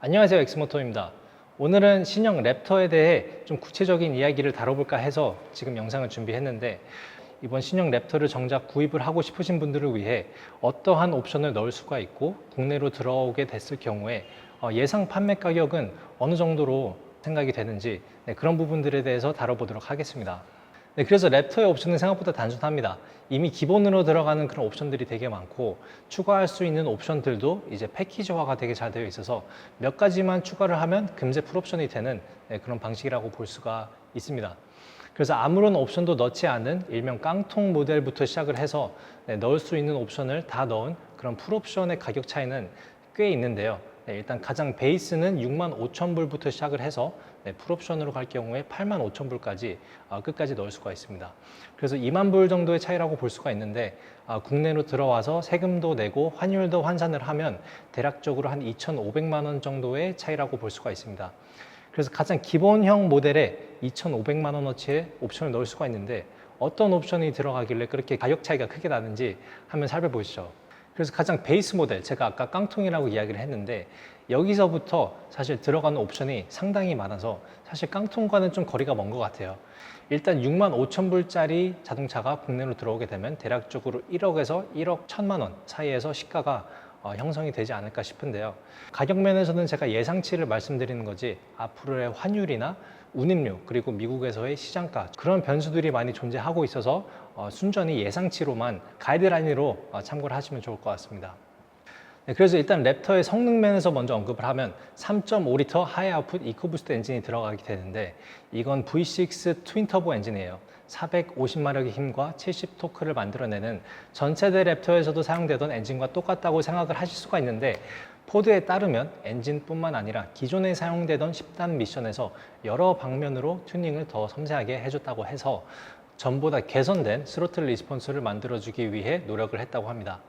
안녕하세요 엑스모토입니다. 오늘은 신형 랩터에 대해 좀 구체적인 이야기를 다뤄볼까 해서 지금 영상을 준비했는데 이번 신형 랩터를 정작 구입을 하고 싶으신 분들을 위해 어떠한 옵션을 넣을 수가 있고 국내로 들어오게 됐을 경우에 어, 예상 판매 가격은 어느 정도로 생각이 되는지 네, 그런 부분들에 대해서 다뤄보도록 하겠습니다 네, 그래서 랩터의 옵션은 생각보다 단순합니다. 이미 기본으로 들어가는 그런 옵션들이 되게 많고 추가할 수 있는 옵션들도 이제 패키지화가 되게 잘 되어 있어서 몇 가지만 추가를 하면 금세 풀옵션이 되는 네, 그런 방식이라고 볼 수가 있습니다. 그래서 아무런 옵션도 넣지 않은 일명 깡통 모델부터 시작을 해서 네, 넣을 수 있는 옵션을 다 넣은 그런 풀옵션의 가격 차이는 꽤 있는데요. 네, 일단 가장 베이스는 6만 5천 불부터 시작을 해서 네, 풀옵션으로 갈 경우에 8만 5천 불까지 어, 끝까지 넣을 수가 있습니다. 그래서 2만 불 정도의 차이라고 볼 수가 있는데 아, 국내로 들어와서 세금도 내고 환율도 환산을 하면 대략적으로 한 2,500만 원 정도의 차이라고 볼 수가 있습니다. 그래서 가장 기본형 모델에 2,500만 원어치의 옵션을 넣을 수가 있는데 어떤 옵션이 들어가길래 그렇게 가격 차이가 크게 나는지 한번 살펴보시죠. 그래서 가장 베이스 모델, 제가 아까 깡통이라고 이야기를 했는데 여기서부터 사실 들어가는 옵션이 상당히 많아서 사실 깡통과는 좀 거리가 먼 것 같아요. 일단 6만 5천 불짜리 자동차가 국내로 들어오게 되면 대략적으로 1억에서 1억 1천만 원 사이에서 시가가 어, 형성이 되지 않을까 싶은데요. 가격 면에서는 제가 예상치를 말씀드리는 거지 앞으로의 환율이나 운임료 그리고 미국에서의 시장가 그런 변수들이 많이 존재하고 있어서 어, 순전히 예상치로만 가이드라인으로 어, 참고를 하시면 좋을 것 같습니다. 네, 그래서 일단 랩터의 성능 면에서 먼저 언급을 하면 3.5리터 하이 아웃풋 이코부스트 엔진이 들어가게 되는데 이건 V6 트윈 터보 엔진이에요. 450마력의 힘과 70 토크를 만들어내는 전체대 랩터에서도 사용되던 엔진과 똑같다고 생각을 하실 수가 있는데 포드에 따르면 엔진뿐만 아니라 기존에 사용되던 10단 미션에서 여러 방면으로 튜닝을 더 섬세하게 해줬다고 해서 전보다 개선된 스로틀 리스폰스를 만들어주기 위해 노력을 했다고 합니다.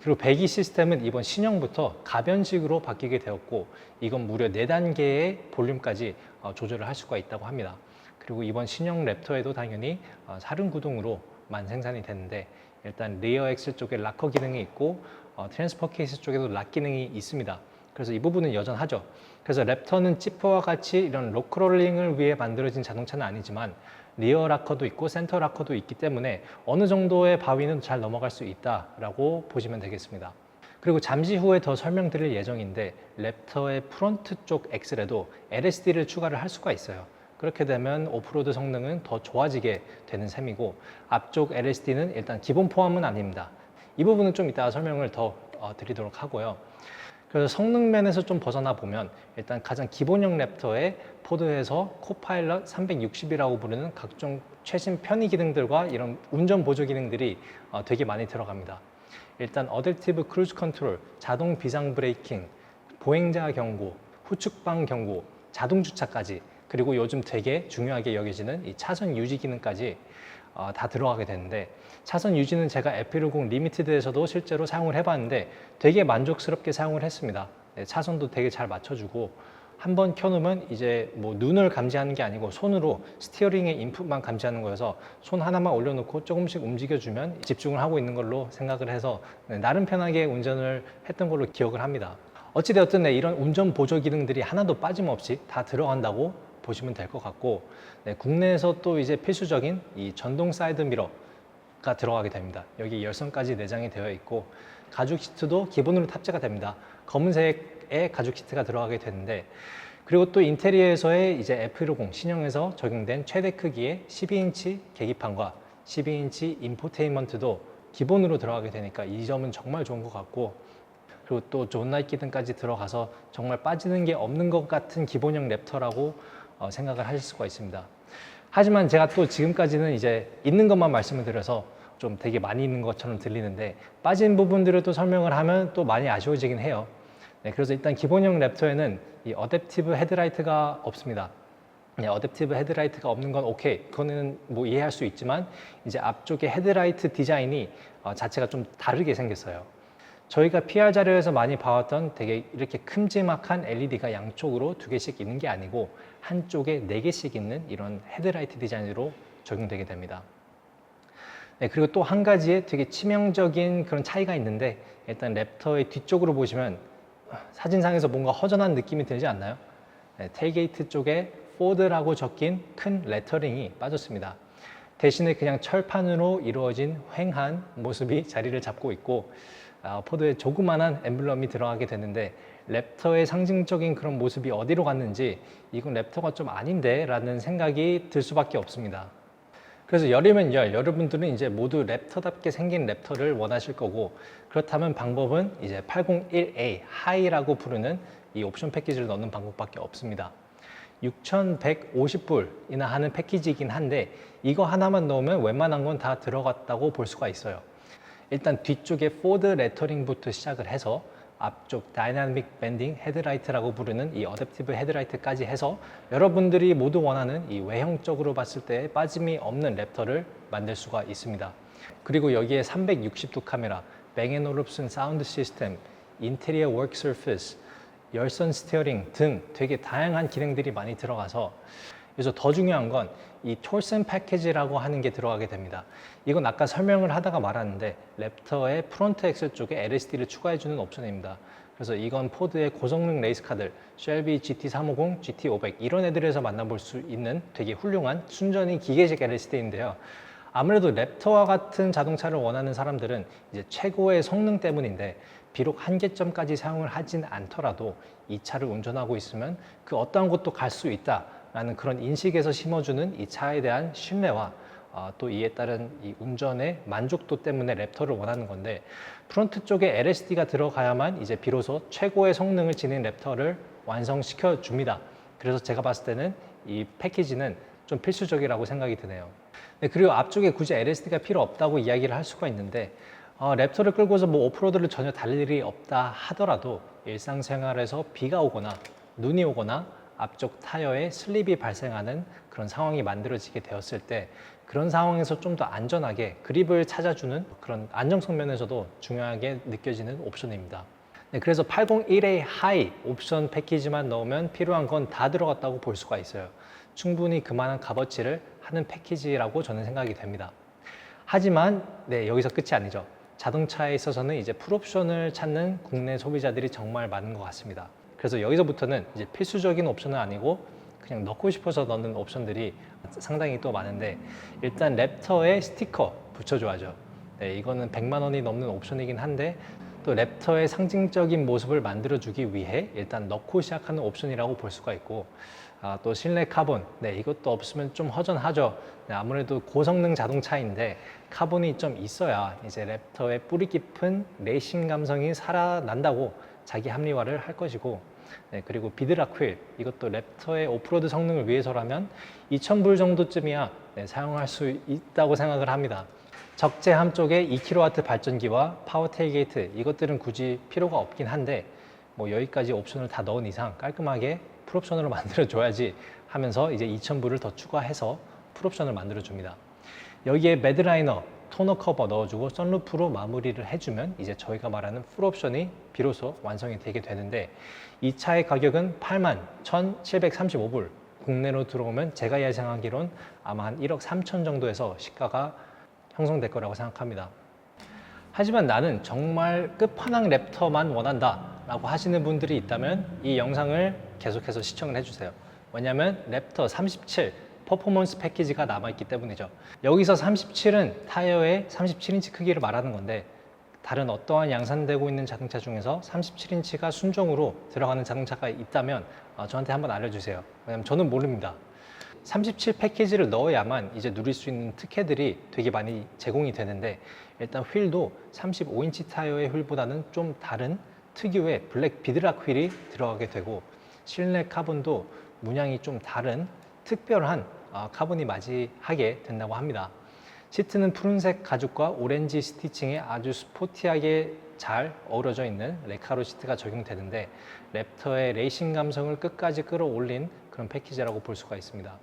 그리고 배기 시스템은 이번 신형부터 가변식으로 바뀌게 되었고 이건 무려 4단계의 볼륨까지 어, 조절을 할 수가 있다고 합니다. 그리고 이번 신형 랩터에도 당연히 어, 사륜 구동으로 만 생산이 되는데 일단 리어 엑셀 쪽에 락커 기능이 있고 어, 트랜스퍼 케이스 쪽에도 락 기능이 있습니다. 그래서 이 부분은 여전하죠. 그래서 랩터는 지퍼와 같이 이런 로크롤링을 위해 만들어진 자동차는 아니지만 리어 락커도 있고 센터 락커도 있기 때문에 어느 정도의 바위는 잘 넘어갈 수 있다라고 보시면 되겠습니다. 그리고 잠시 후에 더 설명드릴 예정인데 랩터의 프론트 쪽 엑셀에도 LSD를 추가를 할 수가 있어요. 그렇게 되면 오프로드 성능은 더 좋아지게 되는 셈이고 앞쪽 LSD는 일단 기본 포함은 아닙니다. 이 부분은 좀 이따 설명을 더 어, 드리도록 하고요. 그래서 성능 면에서 좀 벗어나 보면 일단 가장 기본형 랩터에 포드에서 코파일럿 360이라고 부르는 각종 최신 편의 기능들과 이런 운전 보조 기능들이 어, 되게 많이 들어갑니다. 일단 어댑티브 크루즈 컨트롤, 자동 비상 브레이킹, 보행자 경고, 후측방 경고, 자동 주차까지 그리고 요즘 되게 중요하게 여겨지는 이 차선 유지 기능까지 어, 다 들어가게 되는데 차선 유지는 제가 F150 리미티드에서도 실제로 사용을 해봤는데 되게 만족스럽게 사용을 했습니다. 네, 차선도 되게 잘 맞춰주고 한 번 켜놓으면 이제 뭐 눈을 감지하는 게 아니고 손으로 스티어링의 인풋만 감지하는 거여서 손 하나만 올려놓고 조금씩 움직여주면 집중을 하고 있는 걸로 생각을 해서 네, 나름 편하게 운전을 했던 걸로 기억을 합니다. 어찌되었든 네, 이런 운전 보조 기능들이 하나도 빠짐없이 다 들어간다고 보시면 될 것 같고 네, 국내에서 또 이제 필수적인 이 전동 사이드 미러가 들어가게 됩니다. 여기 열선까지 내장이 되어 있고 가죽 시트도 기본으로 탑재가 됩니다. 검은색의 가죽 시트가 들어가게 되는데 그리고 또 인테리어에서의 이제 F150 신형에서 적용된 최대 크기의 12인치 계기판과 12인치 인포테인먼트도 기본으로 들어가게 되니까 이 점은 정말 좋은 것 같고 그리고 또존 나이트 기능까지 들어가서 정말 빠지는 게 없는 것 같은 기본형 랩터라고 어, 생각을 하실 수가 있습니다. 하지만 제가 또 지금까지는 이제 있는 것만 말씀을 드려서 좀 되게 많이 있는 것처럼 들리는데 빠진 부분들을 또 설명을 하면 또 많이 아쉬워지긴 해요. 네, 그래서 일단 기본형 랩터에는 이 어댑티브 헤드라이트가 없습니다. 네, 어댑티브 헤드라이트가 없는 건 오케이. 그거는 뭐 이해할 수 있지만 이제 앞쪽에 헤드라이트 디자인이 어, 자체가 좀 다르게 생겼어요. 저희가 PR 자료에서 많이 봐왔던 되게 이렇게 큼지막한 LED가 양쪽으로 두 개씩 있는 게 아니고 한쪽에 네 개씩 있는 이런 헤드라이트 디자인으로 적용되게 됩니다. 네, 그리고 또 한 가지의 되게 치명적인 그런 차이가 있는데 일단 랩터의 뒤쪽으로 보시면 사진상에서 뭔가 허전한 느낌이 들지 않나요? 네, 테일게이트 쪽에 포드라고 적힌 큰 레터링이 빠졌습니다. 대신에 그냥 철판으로 이루어진 횡한 모습이 자리를 잡고 있고 아, 포드에 조그만한 엠블럼이 들어가게 되는데 랩터의 상징적인 그런 모습이 어디로 갔는지 이건 랩터가 좀 아닌데 라는 생각이 들 수밖에 없습니다. 그래서 열이면 열, 여러분들은 이제 모두 랩터답게 생긴 랩터를 원하실 거고 그렇다면 방법은 이제 801A 하이라고 부르는 이 옵션 패키지를 넣는 방법밖에 없습니다. 6,150불이나 하는 패키지이긴 한데 이거 하나만 넣으면 웬만한 건 다 들어갔다고 볼 수가 있어요. 일단 뒤쪽에 포드 레터링부터 시작을 해서 앞쪽 다이나믹 밴딩 헤드라이트라고 부르는 이 어댑티브 헤드라이트까지 해서 여러분들이 모두 원하는 이 외형적으로 봤을 때 빠짐이 없는 랩터를 만들 수가 있습니다. 그리고 여기에 360도 카메라, 뱅앤올룹슨 사운드 시스템, 인테리어 워크 서피스, 열선 스티어링 등 되게 다양한 기능들이 많이 들어가서 그래서 더 중요한 건 이 톨슨 패키지라고 하는 게 들어가게 됩니다. 이건 아까 설명을 하다가 말았는데 랩터의 프론트 엑셀 쪽에 LSD를 추가해주는 옵션입니다. 그래서 이건 포드의 고성능 레이스카들, 쉘비 GT350, GT500 이런 애들에서 만나볼 수 있는 되게 훌륭한 순전히 기계식 LSD인데요. 아무래도 랩터와 같은 자동차를 원하는 사람들은 이제 최고의 성능 때문인데 비록 한계점까지 사용을 하진 않더라도 이 차를 운전하고 있으면 그 어떠한 곳도 갈 수 있다 라는 그런 인식에서 심어주는 이 차에 대한 신뢰와 어, 또 이에 따른 이 운전의 만족도 때문에 랩터를 원하는 건데 프론트 쪽에 LSD가 들어가야만 이제 비로소 최고의 성능을 지닌 랩터를 완성시켜 줍니다. 그래서 제가 봤을 때는 이 패키지는 좀 필수적이라고 생각이 드네요. 네, 그리고 앞쪽에 굳이 LSD가 필요 없다고 이야기를 할 수가 있는데 어, 랩터를 끌고서 뭐 오프로드를 전혀 달릴 일이 없다 하더라도 일상생활에서 비가 오거나 눈이 오거나 앞쪽 타이어에 슬립이 발생하는 그런 상황이 만들어지게 되었을 때 그런 상황에서 좀 더 안전하게 그립을 찾아주는 그런 안정성 면에서도 중요하게 느껴지는 옵션입니다. 네, 그래서 801A 하이 옵션 패키지만 넣으면 필요한 건 다 들어갔다고 볼 수가 있어요. 충분히 그만한 값어치를 하는 패키지라고 저는 생각이 됩니다. 하지만 네, 여기서 끝이 아니죠. 자동차에 있어서는 이제 풀옵션을 찾는 국내 소비자들이 정말 많은 것 같습니다. 그래서 여기서부터는 이제 필수적인 옵션은 아니고 그냥 넣고 싶어서 넣는 옵션들이 상당히 또 많은데 일단 랩터에 스티커 붙여줘야죠. 네, 이거는 100만 원이 넘는 옵션이긴 한데 또 랩터의 상징적인 모습을 만들어주기 위해 일단 넣고 시작하는 옵션이라고 볼 수가 있고 아, 또 실내 카본 네 이것도 없으면 좀 허전하죠 네, 아무래도 고성능 자동차인데 카본이 좀 있어야 이제 랩터의 뿌리 깊은 레이싱 감성이 살아난다고 자기 합리화를 할 것이고 네, 그리고 비드라퀼 이것도 랩터의 오프로드 성능을 위해서라면 2,000불 정도쯤이야 네, 사용할 수 있다고 생각을 합니다. 적재함 쪽에 2kW 발전기와 파워 테일게이트 이것들은 굳이 필요가 없긴 한데 뭐 여기까지 옵션을 다 넣은 이상 깔끔하게 풀옵션으로 만들어 줘야지 하면서 이제 2,000불을 더 추가해서 풀옵션을 만들어 줍니다. 여기에 매드라이너, 토너 커버 넣어주고 썬루프로 마무리를 해주면 이제 저희가 말하는 풀 옵션이 비로소 완성이 되게 되는데 이 차의 가격은 8만 1,735불 국내로 들어오면 제가 예상하기론 아마 한 1억 3천 정도에서 시가가 형성될 거라고 생각합니다. 하지만 나는 정말 끝판왕 랩터만 원한다 라고 하시는 분들이 있다면 이 영상을 계속해서 시청을 해주세요. 왜냐하면 랩터 37 퍼포먼스 패키지가 남아있기 때문이죠. 여기서 37은 타이어의 37인치 크기를 말하는 건데 다른 어떠한 양산되고 있는 자동차 중에서 37인치가 순정으로 들어가는 자동차가 있다면 어, 저한테 한번 알려주세요. 왜냐면 저는 모릅니다. 37 패키지를 넣어야만 이제 누릴 수 있는 특혜들이 되게 많이 제공이 되는데 일단 휠도 35인치 타이어의 휠보다는 좀 다른 특유의 블랙 비드락 휠이 들어가게 되고 실내 카본도 문양이 좀 다른 특별한 어, 카본이 맞이하게 된다고 합니다. 시트는 푸른색 가죽과 오렌지 스티칭에 아주 스포티하게 잘 어우러져 있는 레카로 시트가 적용되는데 랩터의 레이싱 감성을 끝까지 끌어올린 그런 패키지라고 볼 수가 있습니다.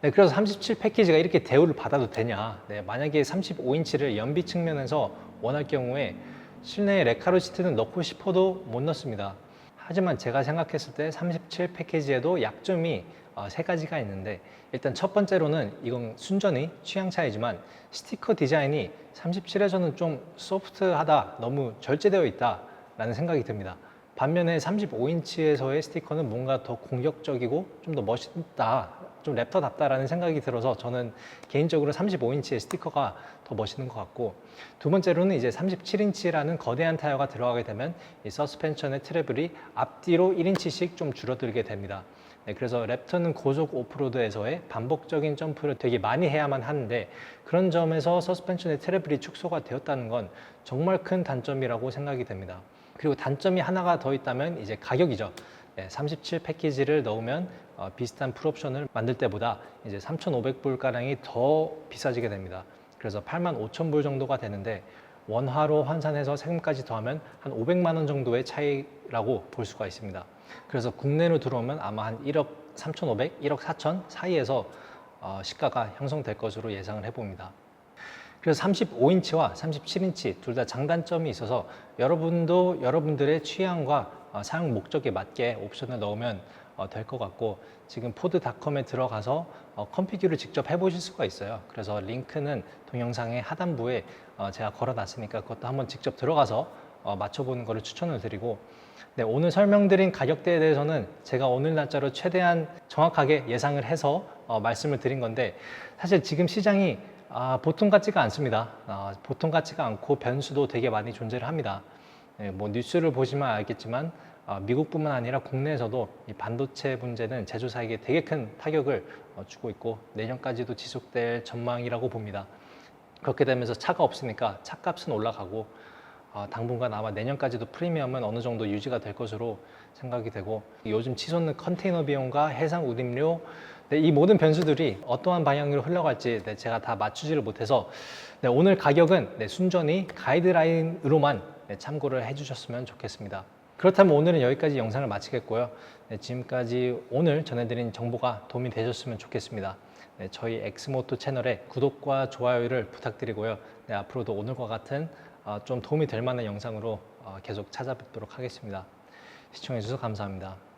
네, 그래서 37 패키지가 이렇게 대우를 받아도 되냐? 네, 만약에 35인치를 연비 측면에서 원할 경우에 실내에 레카로 시트는 넣고 싶어도 못 넣습니다. 하지만 제가 생각했을 때 37 패키지에도 약점이 어, 세 가지가 있는데 일단 첫 번째로는 이건 순전히 취향 차이지만 스티커 디자인이 37에서는 좀 소프트하다, 너무 절제되어 있다라는 생각이 듭니다. 반면에 35인치에서의 스티커는 뭔가 더 공격적이고 좀 더 멋있다, 좀 랩터답다라는 생각이 들어서 저는 개인적으로 35인치의 스티커가 더 멋있는 것 같고 두 번째로는 이제 37인치라는 거대한 타이어가 들어가게 되면 이 서스펜션의 트래블이 앞뒤로 1인치씩 좀 줄어들게 됩니다. 네, 그래서 랩터는 고속 오프로드에서의 반복적인 점프를 되게 많이 해야만 하는데 그런 점에서 서스펜션의 트래블이 축소가 되었다는 건 정말 큰 단점이라고 생각이 됩니다. 그리고 단점이 하나가 더 있다면 이제 가격이죠. 37 패키지를 넣으면 어, 비슷한 풀옵션을 만들 때보다 이제 3,500불 가량이 더 비싸지게 됩니다. 그래서 85,000불 정도가 되는데 원화로 환산해서 세금까지 더하면 한 500만 원 정도의 차이라고 볼 수가 있습니다. 그래서 국내로 들어오면 아마 한 1억 3,500, 1억 4천 사이에서 어, 시가가 형성될 것으로 예상을 해봅니다. 그래서 35인치와 37인치 둘 다 장단점이 있어서 여러분도 여러분들의 취향과 어, 사용 목적에 맞게 옵션을 넣으면 어, 될것 같고 지금 포드닷컴에 들어가서 어, 컴피규를 직접 해보실 수가 있어요. 그래서 링크는 동영상의 하단부에 어, 제가 걸어놨으니까 그것도 한번 직접 들어가서 어, 맞춰보는 것을 추천을 드리고 네, 오늘 설명드린 가격대에 대해서는 제가 오늘 날짜로 최대한 정확하게 예상을 해서 어, 말씀을 드린 건데 사실 지금 시장이 아, 보통 같지가 않습니다. 아, 보통 같지가 않고 변수도 되게 많이 존재를 합니다. 네, 뭐 뉴스를 보시면 알겠지만 아, 미국뿐만 아니라 국내에서도 이 반도체 문제는 제조사에게 되게 큰 타격을 어, 주고 있고 내년까지도 지속될 전망이라고 봅니다. 그렇게 되면서 차가 없으니까 차값은 올라가고 어, 당분간 아마 내년까지도 프리미엄은 어느 정도 유지가 될 것으로 생각이 되고 요즘 치솟는 컨테이너 비용과 해상 운임료 네, 이 모든 변수들이 어떠한 방향으로 흘러갈지 네, 제가 다 맞추지를 못해서 네, 오늘 가격은 네, 순전히 가이드라인으로만 네, 참고를 해주셨으면 좋겠습니다. 그렇다면 오늘은 여기까지 영상을 마치겠고요. 네, 지금까지 오늘 전해드린 정보가 도움이 되셨으면 좋겠습니다. 네, 저희 엑스모토 채널에 구독과 좋아요를 부탁드리고요. 네, 앞으로도 오늘과 같은 어, 좀 도움이 될 만한 영상으로 어, 계속 찾아뵙도록 하겠습니다. 시청해주셔서 감사합니다.